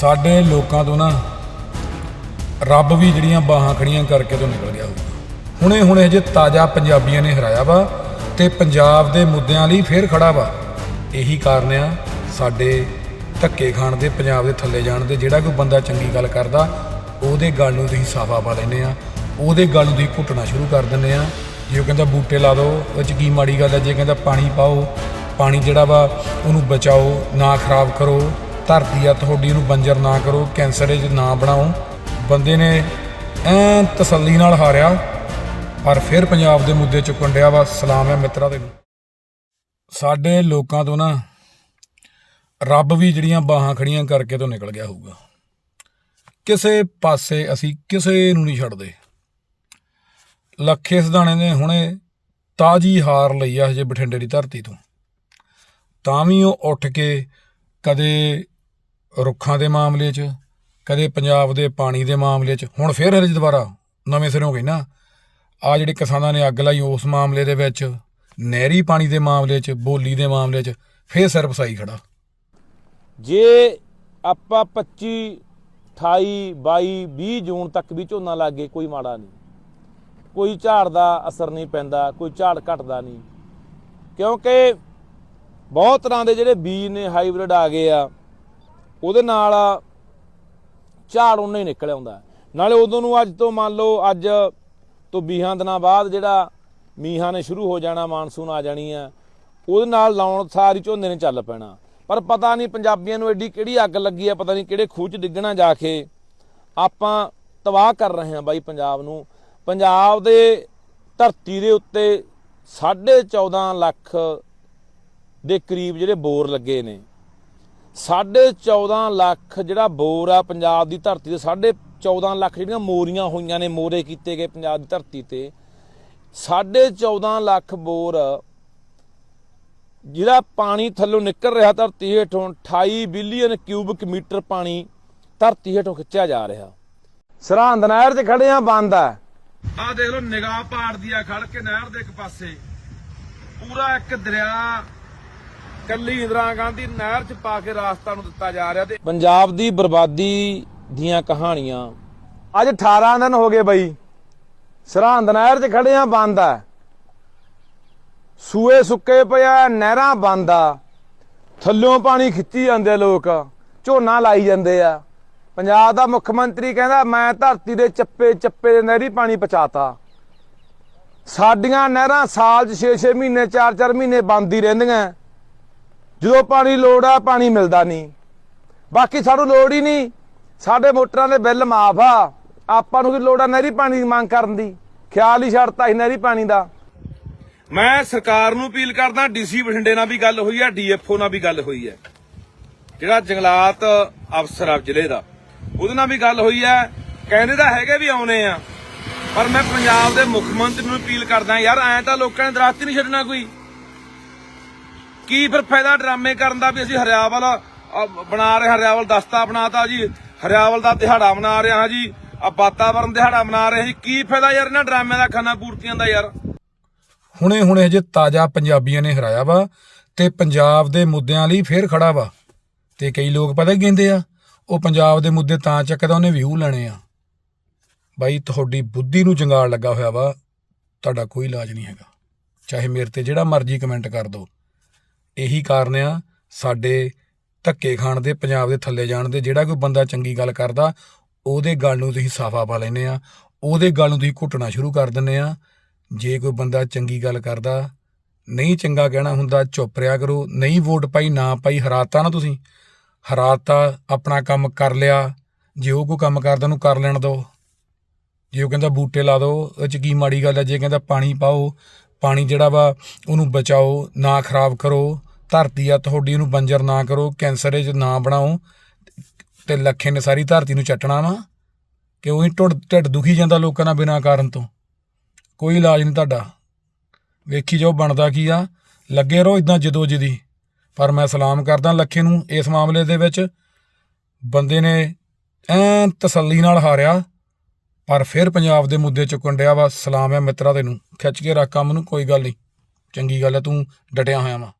ਸਾਡੇ ਲੋਕਾਂ ਤੋਂ ਨਾ ਰੱਬ ਵੀ ਜਿਹੜੀਆਂ ਬਾਹਾਂ ਖੜੀਆਂ ਕਰਕੇ ਤੋਂ ਨਿਕਲ ਗਿਆ ਹੋਊਗਾ। ਹੁਣੇ ਹੁਣੇ ਹਜੇ ਤਾਜ਼ਾ ਪੰਜਾਬੀਆਂ ਨੇ ਹਰਾਇਆ ਵਾ ਤੇ ਪੰਜਾਬ ਦੇ ਮੁੱਦਿਆਂ ਲਈ ਫੇਰ ਖੜਾ ਵਾ। ਇਹੀ ਕਾਰਨ ਆ ਸਾਡੇ ਧੱਕੇ ਖਾਣ ਦੇ, ਪੰਜਾਬ ਦੇ ਥੱਲੇ ਜਾਣ ਦੇ, ਜਿਹੜਾ ਕੋਈ ਬੰਦਾ ਚੰਗੀ ਗੱਲ ਕਰਦਾ, ਉਹਦੇ ਗੱਲ ਨੂੰ ਤੁਸੀਂ ਸਾਫਾ ਪਾ ਲੈਂਦੇ ਆ। ਉਹਦੇ ਗੱਲ ਨੂੰ ਤੁਸੀਂ ਘੁੱਟਣਾ ਸ਼ੁਰੂ ਕਰ ਦਿੰਦੇ ਆ। ਜੇ ਉਹ ਕਹਿੰਦਾ ਬੂਟੇ ਲਾ ਦਿਓ ਉਹ ਚ ਕੀ ਮਾੜੀ ਗੱਲ ਹੈ ਜੇ ਕਹਿੰਦਾ ਪਾਣੀ ਪਾਓ, ਪਾਣੀ ਜਿਹੜਾ ਵਾ ਉਹਨੂੰ ਬਚਾਓ, ਨਾ ਖਰਾਬ ਕਰੋ। ਧਰਤੀ ਆ, ਤੁਹਾਡੀ ਨੂੰ ਬੰਜਰ ਨਾ ਕਰੋ, ਕੈਂਸਰ ਇਹ ਨਾ ਬਣਾਓ। ਬੰਦੇ ਨੇ ਐਨ ਤਸੱਲੀ ਨਾਲ ਹਾਰਿਆ, ਪਰ ਫਿਰ ਪੰਜਾਬ ਦੇ ਮੁੱਦੇ ਚੁੱਕਣ ਡਿਆ ਵਾ। ਸਲਾਮ ਹੈ ਮਿੱਤਰਾਂ ਦੇ ਸਾਡੇ ਲੋਕਾਂ ਤੋਂ ਨਾ ਰੱਬ ਵੀ ਜਿਹੜੀਆਂ ਬਾਹਾਂ ਖੜੀਆਂ ਕਰਕੇ ਤੋਂ ਨਿਕਲ ਗਿਆ ਹੋਊਗਾ। ਕਿਸੇ ਪਾਸੇ ਅਸੀਂ ਕਿਸੇ ਨੂੰ ਨਹੀਂ ਛੱਡਦੇ। ਲੱਖੇ ਸਦਾਣੇ ਨੇ ਹੁਣੇ ਤਾਜੀ ਹਾਰ ਲਈ ਆ ਹਜੇ ਬਠਿੰਡੇ ਦੀ ਧਰਤੀ ਤੋਂ। ਤਾਂ ਵੀ ਉਹ ਉੱਠ ਕੇ ਕਦੇ ਰੁੱਖਾਂ ਦੇ ਮਾਮਲੇ 'ਚ, ਕਦੇ ਪੰਜਾਬ ਦੇ ਪਾਣੀ ਦੇ ਮਾਮਲੇ 'ਚ, ਹੁਣ ਫੇਰ ਹਰੇ ਦੁਬਾਰਾ, ਨਵੇਂ ਸਿਰੋਂ ਗਈ ਨਾ। ਆ ਜਿਹੜੇ ਕਿਸਾਨਾਂ ਨੇ ਅੱਗ ਲਾਈ ਉਸ ਮਾਮਲੇ ਦੇ ਵਿੱਚ, ਨਹਿਰੀ ਪਾਣੀ ਦੇ ਮਾਮਲੇ 'ਚ, ਬੋਲੀ ਦੇ ਮਾਮਲੇ 'ਚ, ਫੇਰ ਸਿਰ ਫਸਾਈ ਖੜਾ। ਜੇ ਆਪਾਂ 25 28 22 20 ਜੂਨ ਤੱਕ ਵੀ ਝੋਨਾ ਲੱਗੇ, ਕੋਈ ਮਾੜਾ ਨਹੀਂ। ਕੋਈ ਝਾੜ ਦਾ ਅਸਰ ਨਹੀਂ ਪੈਂਦਾ, ਕੋਈ ਝਾੜ ਘਟਦਾ ਨਹੀਂ। ਕਿਉਂਕਿ ਬਹੁਤ ਤਰ੍ਹਾਂ ਦੇ ਜਿਹੜੇ ਬੀਜ ਨੇ, ਹਾਈਬ੍ਰਿਡ ਆ ਗਏ ਆ ਉਹਦੇ ਨਾਲ ਝਾੜ ਉਨਾ ਹੀ ਨਿਕਲ ਆਉਂਦਾ ਨਾਲੇ ਉਦੋਂ ਨੂੰ ਅੱਜ ਤੋਂ ਮੰਨ ਲਓ ਅੱਜ ਤੋਂ 20 ਦਿਨਾਂ ਬਾਅਦ ਜਿਹੜਾ ਮੀਂਹਾਂ ਨੇ ਸ਼ੁਰੂ ਹੋ ਜਾਣਾ, ਮਾਨਸੂਨ ਆ ਜਾਣੀ ਆ, ਉਹਦੇ ਨਾਲ ਲਾਉਣ ਸਾਰੀ ਝੋਨੇ ਨੇ ਚੱਲ ਪੈਣਾ। ਪਰ ਪਤਾ ਨਹੀਂ ਪੰਜਾਬੀਆਂ ਨੂੰ ਐਡੀ ਕਿਹੜੀ ਅੱਗ ਲੱਗੀ ਆ, ਪਤਾ ਨਹੀਂ ਕਿਹੜੇ ਖੂਹ 'ਚ ਡਿੱਗਣਾ ਜਾ ਕੇ। ਆਪਾਂ ਤਬਾਹ ਕਰ ਰਹੇ ਹਾਂ ਬਾਈ ਪੰਜਾਬ ਨੂੰ। ਪੰਜਾਬ ਦੇ ਧਰਤੀ ਦੇ ਉੱਤੇ 14.5 ਲੱਖ ਦੇ ਕਰੀਬ ਜਿਹੜੇ ਬੋਰ ਲੱਗੇ ਨੇ। 14.5 ਲੱਖ ਜਿਹੜਾ ਬੋਰ ਆ ਪੰਜਾਬ ਦੀ ਧਰਤੀ ਤੇ 14.5 ਲੱਖ ਜਿਹੜੀਆਂ ਮੋਰੀਆਂ ਹੋਈਆਂ ਨੇ, ਮੋਰੇ ਕੀਤੇ ਗਏ ਪੰਜਾਬ ਦੀ ਧਰਤੀ ਤੇ। 14.5 ਲੱਖ ਬੋਰ ਜਿਹੜਾ ਪਾਣੀ ਥੱਲੋਂ ਨਿਕਲ ਰਿਹਾ ਧਰਤੀ ਹੇਠੋਂ 28 ਬਿਲੀਅਨ ਕਿਊਬਿਕ ਮੀਟਰ ਪਾਣੀ ਧਰਤੀ ਹੇਠੋਂ ਖਿੱਚਿਆ ਜਾ ਰਿਹਾ। ਸਰਹੰਦ ਨਹਿਰ 'ਚ ਖੜੇ ਆ, ਬੰਦ ਆ। ਆ ਦੇਖ ਲਓ, ਨਿਗਾਹ ਪਾੜਦੀ ਆ ਖੜ ਕੇ ਨਹਿਰ ਦੇ ਇੱਕ ਪਾਸੇ। ਪੂਰਾ ਇੱਕ ਦਰਿਆ ਕੱਲੀ ਇੰਦਰਾ ਗਾਂਧੀ ਨਹਿਰ 'ਚ ਪਾ ਕੇ ਰਾਸਤਾ ਨੂੰ ਦਿੱਤਾ ਜਾ ਰਿਹਾ ਤੇ ਪੰਜਾਬ ਦੀ ਬਰਬਾਦੀ ਦੀਆਂ ਕਹਾਣੀਆਂ। ਅੱਜ 18 ਦਿਨ ਹੋ ਗਏ ਬਈ। ਸਰਹੰਦ ਨਹਿਰ 'ਚ ਖੜੇ ਆ, ਬੰਦ ਆ। ਸੂਏ ਸੁੱਕੇ ਪਿਆ ਨਹਿਰਾਂ ਬੰਦ ਆ। ਥੱਲੋਂ ਪਾਣੀ ਖਿੱਚੀ ਜਾਂਦੇ ਲੋਕ, ਝੋਨਾ ਲਾਈ ਜਾਂਦੇ ਆ। ਪੰਜਾਬ ਦਾ ਮੁੱਖ ਮੰਤਰੀ ਕਹਿੰਦਾ, ਮੈਂ ਧਰਤੀ ਦੇ ਚੱਪੇ ਚੱਪੇ ਦੇ ਨਹਿਰੀ ਪਾਣੀ ਪਹੁੰਚਾਤਾ। ਸਾਡੀਆਂ ਨਹਿਰਾਂ ਸਾਲ 'ਚ 6-6 ਮਹੀਨੇ 4-4 ਮਹੀਨੇ ਬੰਦ ਹੀ ਰਹਿੰਦੀਆਂ। ਜਦੋਂ ਪਾਣੀ ਲੋੜ ਆ, ਪਾਣੀ ਮਿਲਦਾ ਨਹੀਂ। ਬਾਕੀ ਸਾਨੂੰ ਲੋੜ ਹੀ ਨਹੀਂ। ਸਾਡੇ ਮੋਟਰਾਂ ਦੇ ਬਿੱਲ ਮਾਫ ਆ। ਆਪਾਂ ਨੂੰ ਕੀ ਲੋੜ ਆ ਨਹਿਰੀ ਪਾਣੀ ਦੀ ਮੰਗ ਕਰਨ ਦੀ? ਖਿਆਲ ਹੀ ਛੱਡਤਾ ਸੀ ਨਹਿਰੀ ਪਾਣੀ ਦਾ। ਮੈਂ ਸਰਕਾਰ ਨੂੰ ਅਪੀਲ ਕਰਦਾ, ਡੀਸੀ ਬਠਿੰਡੇ ਨਾਲ ਵੀ ਗੱਲ ਹੋਈ ਹੈ ਡੀਐਫਓ ਨਾਲ ਵੀ ਗੱਲ ਹੋਈ ਹੈ ਜਿਹੜਾ ਜੰਗਲਾਤ ਅਫਸਰ ਆ ਜ਼ਿਲ੍ਹੇ ਦਾ, ਉਹਦੇ ਨਾਲ ਵੀ ਗੱਲ ਹੋਈ ਹੈ ਕਹਿੰਦੇ ਤਾਂ ਹੈਗੇ ਵੀ ਆਉਣੇ ਆ। ਪਰ ਮੈਂ ਪੰਜਾਬ ਦੇ ਮੁੱਖ ਮੰਤਰੀ ਨੂੰ ਅਪੀਲ ਕਰਦਾ, ਯਾਰ ਐਂ ਤਾਂ ਲੋਕਾਂ ਨੇ ਦਰਖਤ ਨਹੀਂ ਛੱਡਣਾ ਕੋਈ। ਕੀ ਫਿਰ ਫਾਇਦਾ ਡਰਾਮੇ ਕਰਨ ਦਾ ਵੀ ਅਸੀਂ ਹਰਿਆਵਲ ਬਣਾ ਰਹੇ ਹਰਿਆਵਲ ਦਸਤਾ ਬਣਾਤਾ ਜੀ। ਹਰਿਆਵਲ ਦਾ ਦਿਹਾੜਾ ਮਨਾ ਰਹੇ ਹਾਂ ਜੀ। ਆ ਵਾਤਾਵਰਨ ਦਿਹਾੜਾ ਮਨਾ ਰਹੇ ਜੀ। ਕੀ ਫਾਇਦਾ ਯਾਰ ਇਹਨਾਂ ਡਰਾਮਿਆਂ ਦਾ, ਖਾਨਾ ਪੂਰਤੀਆਂ ਦਾ ਯਾਰ? ਹੁਣੇ ਹੁਣੇ ਹਜੇ ਤਾਜ਼ਾ ਪੰਜਾਬੀਆਂ ਨੇ ਹਰਾਇਆ ਵਾ ਤੇ ਪੰਜਾਬ ਦੇ ਮੁੱਦਿਆਂ ਲਈ ਫੇਰ ਖੜਾ ਵਾ। ਤੇ ਕਈ ਲੋਕ ਪਤਾ ਕੀ ਕਹਿੰਦੇ ਆ? ਉਹ ਪੰਜਾਬ ਦੇ ਮੁੱਦੇ ਤਾਂ ਚੱਕਦਾ ਉਹਨੇ ਵਿਊ ਲੈਣੇ ਆ। ਬਾਈ, ਤੁਹਾਡੀ ਬੁੱਧੀ ਨੂੰ ਜੰਗਾਲ ਲੱਗਾ ਹੋਇਆ ਵਾ। ਤੁਹਾਡਾ ਕੋਈ ਇਲਾਜ ਨਹੀਂ ਹੈਗਾ। ਚਾਹੇ ਮੇਰੇ ਤੇ ਜਿਹੜਾ ਮਰਜ਼ੀ ਕਮੈਂਟ ਕਰ ਦਿਓ। ਇਹੀ ਕਾਰਨ ਆ ਸਾਡੇ ਧੱਕੇ ਖਾਣ ਦੇ, ਪੰਜਾਬ ਦੇ ਥੱਲੇ ਜਾਣ ਦੇ। ਜਿਹੜਾ ਕੋਈ ਬੰਦਾ ਚੰਗੀ ਗੱਲ ਕਰਦਾ, ਉਹਦੇ ਗੱਲ ਨੂੰ ਤੁਸੀਂ ਸਾਫਾ ਪਾ ਲੈਂਦੇ ਆ। ਉਹਦੇ ਗੱਲ ਨੂੰ ਤੁਸੀਂ ਘੁੱਟਣਾ ਸ਼ੁਰੂ ਕਰ ਦਿੰਦੇ ਆ। ਜੇ ਕੋਈ ਬੰਦਾ ਚੰਗੀ ਗੱਲ ਕਰਦਾ, ਨਹੀਂ ਚੰਗਾ ਕਹਿਣਾ ਹੁੰਦਾ, ਚੁੱਪ ਰਿਆ ਕਰੋ। ਨਹੀਂ ਵੋਟ ਪਾਈ, ਨਾ ਪਾਈ, ਹਰਾਤਾ ਨਾ ਤੁਸੀਂ। ਹਰਾਤਾ, ਆਪਣਾ ਕੰਮ ਕਰ ਲਿਆ। ਜੇ ਉਹ ਕੋਈ ਕੰਮ ਕਰਦਾ, ਉਹਨੂੰ ਕਰ ਲੈਣ ਦਿਓ। ਜੇ ਉਹ ਕਹਿੰਦਾ ਬੂਟੇ ਲਾ ਦਿਓ, ਉਹ ਚ ਕੀ ਮਾੜੀ ਗੱਲ ਹੈ ਜੇ ਕਹਿੰਦਾ ਪਾਣੀ ਪਾਓ, ਪਾਣੀ ਜਿਹੜਾ ਵਾ, ਉਹਨੂੰ ਬਚਾਓ, ਨਾ ਖਰਾਬ ਕਰੋ। ਧਰਤੀ ਆ, ਤੁਹਾਡੀ ਉਹਨੂੰ ਬੰਜਰ ਨਾ ਕਰੋ, ਕੈਂਸਰ 'ਚ ਨਾ ਬਣਾਓ, ਤੇ ਲੱਖੇ ਨੇ ਸਾਰੀ ਧਰਤੀ ਨੂੰ ਚੱਟਣਾ ਵਾ। ਕਿ ਉਹੀ ਢਿੱਡ ਢਿੱਡ ਦੁਖੀ ਜਾਂਦਾ ਲੋਕਾਂ ਨਾਲ ਬਿਨਾਂ ਕਾਰਨ ਤੋਂ। ਕੋਈ ਇਲਾਜ ਨਹੀਂ ਤੁਹਾਡਾ। ਵੇਖੀ ਜਾਓ ਬਣਦਾ ਕੀ ਆ। ਲੱਗੇ ਰਹੋ ਇਦਾਂ ਜਦੋ ਜਦੀ। ਪਰ ਮੈਂ ਸਲਾਮ ਕਰਦਾ ਲੱਖੇ ਨੂੰ ਇਸ ਮਾਮਲੇ ਦੇ ਵਿੱਚ। ਬੰਦੇ ਨੇ ਐਨ ਤਸੱਲੀ ਨਾਲ ਹਾਰਿਆ, ਪਰ ਫਿਰ ਪੰਜਾਬ ਦੇ ਮੁੱਦੇ ਚੁੱਕਣ ਡਿਆ ਵਾ। ਸਲਾਮ ਹੈ ਮਿੱਤਰਾ ਤੈਨੂੰ। ਖਿੱਚ ਕੇ ਰੱਖ ਕੰਮ ਨੂੰ, ਕੋਈ ਗੱਲ ਨਹੀਂ। ਚੰਗੀ ਗੱਲ ਹੈ, ਤੂੰ ਡਟਿਆ ਹੋਇਆ ਵਾ।